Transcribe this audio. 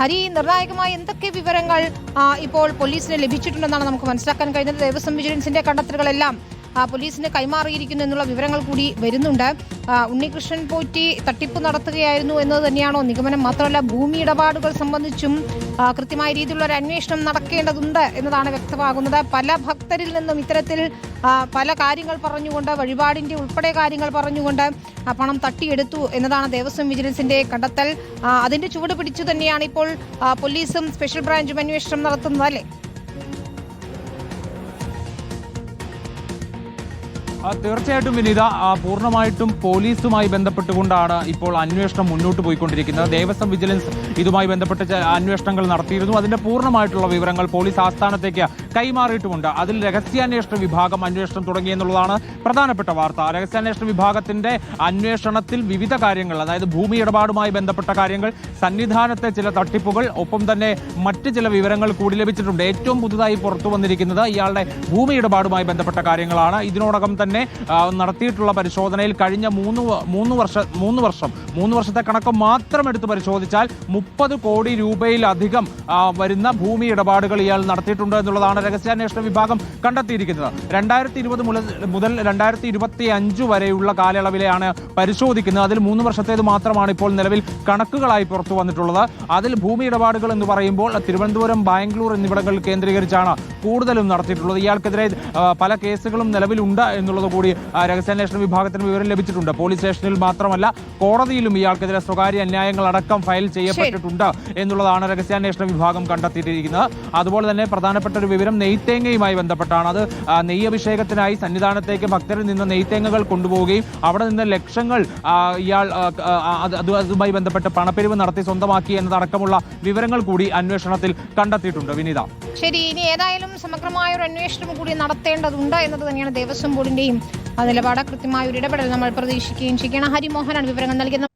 ഹരി നിർണായകമായ എന്തൊക്കെ വിവരങ്ങൾ ഇപ്പോൾ പോലീസിന് ലഭിച്ചിട്ടുണ്ടെന്നാണ് നമുക്ക് മനസ്സിലാക്കാൻ കഴിയുന്നത് ദേവസ്വം വിജിലൻസിന്റെ കണ്ടെത്തലുകളെല്ലാം പോലീസിന് കൈമാറിയിരിക്കുന്നു എന്നുള്ള വിവരങ്ങൾ കൂടി വരുന്നുണ്ട്. ഉണ്ണികൃഷ്ണൻ പോറ്റി തട്ടിപ്പ് നടത്തുകയായിരുന്നു എന്നത് തന്നെയാണോ നിഗമനം? മാത്രമല്ല ഭൂമി ഇടപാടുകൾ സംബന്ധിച്ചും കൃത്യമായ രീതിയിലുള്ള ഒരു അന്വേഷണം നടക്കേണ്ടതുണ്ട് എന്നതാണ് വ്യക്തമാകുന്നത്. പല ഭക്തരിൽ നിന്നും ഇത്തരത്തിൽ പല കാര്യങ്ങൾ പറഞ്ഞുകൊണ്ട് വഴിപാടിന്റെ ഉൾപ്പെടെ കാര്യങ്ങൾ പറഞ്ഞുകൊണ്ട് പണം തട്ടിയെടുത്തു എന്നതാണ് ദേവസ്വം വിജിലൻസിന്റെ കണ്ടെത്തൽ. അതിന്റെ ചുവട് പിടിച്ചു തന്നെയാണ് ഇപ്പോൾ പോലീസും സ്പെഷ്യൽ ബ്രാഞ്ചും അന്വേഷണം നടത്തുന്നത് അല്ലേ? തീർച്ചയായിട്ടും വിനീത പൂർണമായിട്ടും പോലീസുമായി ബന്ധപ്പെട്ടുകൊണ്ടാണ് ഇപ്പോൾ അന്വേഷണം മുന്നോട്ട് പോയിക്കൊണ്ടിരിക്കുന്നത്. ദേവസ്വം വിജിലൻസ് ഇതുമായി ബന്ധപ്പെട്ട അന്വേഷണങ്ങൾ നടത്തിയിരുന്നു. അതിന്റെ പൂർണമായിട്ടുള്ള വിവരങ്ങൾ പോലീസ് ആസ്ഥാനത്തേക്ക് കൈമാറിയിട്ടുമുണ്ട്. അതിൽ രഹസ്യാന്വേഷണ വിഭാഗം അന്വേഷണം തുടങ്ങി എന്നുള്ളതാണ് പ്രധാനപ്പെട്ട വാർത്ത. രഹസ്യാന്വേഷണ വിഭാഗത്തിന്റെ അന്വേഷണത്തിൽ വിവിധ കാര്യങ്ങൾ അതായത് ഭൂമി ഇടപാടുമായി ബന്ധപ്പെട്ട കാര്യങ്ങൾ സന്നിധാനത്തെ ചില തട്ടിപ്പുകൾ ഒപ്പം തന്നെ മറ്റ് ചില വിവരങ്ങൾ കൂടി ലഭിച്ചിട്ടുണ്ട്. ഏറ്റവും പുതുതായി പുറത്തു വന്നിരിക്കുന്നത് ഇയാളുടെ ഭൂമി ഇടപാടുമായി ബന്ധപ്പെട്ട കാര്യങ്ങളാണ്. ഇതിനോടകം തന്നെ ആ, നടത്തിയിട്ടുള്ള പരിശോധനയിൽ കഴിഞ്ഞ മൂന്ന് മൂന്ന് വർഷ മൂന്ന് വർഷം മൂന്ന് വർഷത്തെ കണക്ക് മാത്രം എടുത്ത് പരിശോധിച്ചാൽ മുപ്പത് കോടി രൂപയിലധികം വരുന്ന ഭൂമി ഇടപാടുകൾ ഇയാൾ നടത്തിയിട്ടുണ്ട് എന്നുള്ളതാണ് രഹസ്യാന്വേഷണ വിഭാഗം കണ്ടെത്തിയിരിക്കുന്നത്. രണ്ടായിരത്തി ഇരുപത് മുതൽ രണ്ടായിരത്തി ഇരുപത്തി അഞ്ച് വരെയുള്ള കാലയളവിലെയാണ് പരിശോധിക്കുന്നത്. അതിൽ മൂന്ന് വർഷത്തേത് മാത്രമാണ് ഇപ്പോൾ നിലവിൽ കണക്കുകളായി പുറത്തു വന്നിട്ടുള്ളത്. അതിൽ ഭൂമി ഇടപാടുകൾ എന്ന് പറയുമ്പോൾ തിരുവനന്തപുരം ബാംഗ്ലൂർ എന്നിവിടങ്ങൾ കേന്ദ്രീകരിച്ചാണ് കൂടുതലും നടത്തിയിട്ടുള്ളത്. ഇയാൾക്കെതിരെ പല കേസുകളും നിലവിലുണ്ട് എന്നുള്ളത് കൂടി രഹസ്യാന്വേഷണ വിഭാഗത്തിന് വിവരം ലഭിച്ചിട്ടുണ്ട്. പോലീസ് സ്റ്റേഷനിൽ മാത്രമല്ല കോടതിയിലും ഇയാൾക്കെതിരെ സ്വകാര്യ അന്യായങ്ങൾ അടക്കം ഫയൽ ചെയ്യപ്പെട്ടിട്ടുണ്ട് എന്നുള്ളതാണ് രഹസ്യാന്വേഷണ വിഭാഗം കണ്ടെത്തിയിരിക്കുന്നത്. അതുപോലെ തന്നെ പ്രധാനപ്പെട്ട ഒരു വിവരം നെയ്ത്തേങ്ങയുമായി ബന്ധപ്പെട്ടാണ്. അത് നെയ്യഭിഷേകത്തിനായി സന്നിധാനത്തേക്ക് ഭക്തരിൽ നിന്ന് നെയ്ത്തേങ്ങകൾ കൊണ്ടുപോവുകയും അവിടെ നിന്ന് ലക്ഷങ്ങൾ ഇയാൾ അതുമായി ബന്ധപ്പെട്ട് പണപ്പിരിവ് നടത്തി സ്വന്തമാക്കി എന്നതടക്കമുള്ള വിവരങ്ങൾ കൂടി അന്വേഷണത്തിൽ കണ്ടെത്തിയിട്ടുണ്ട്. വിനീത. ശരി ഇനി ഏതായാലും സമഗ്രമായ ഒരു അന്വേഷണം കൂടി നടത്തേണ്ടതുണ്ട് എന്നത് തന്നെയാണ് ദേവസ്വം ബോർഡിന്റെയും ആ നിലപാട് കൃത്യമായ ഒരു ഇടപെടൽ നമ്മൾ പ്രതീക്ഷിക്കുകയും ചെയ്യണം. ഹരിമോഹനാണ് വിവരങ്ങൾ നൽകുന്നത്.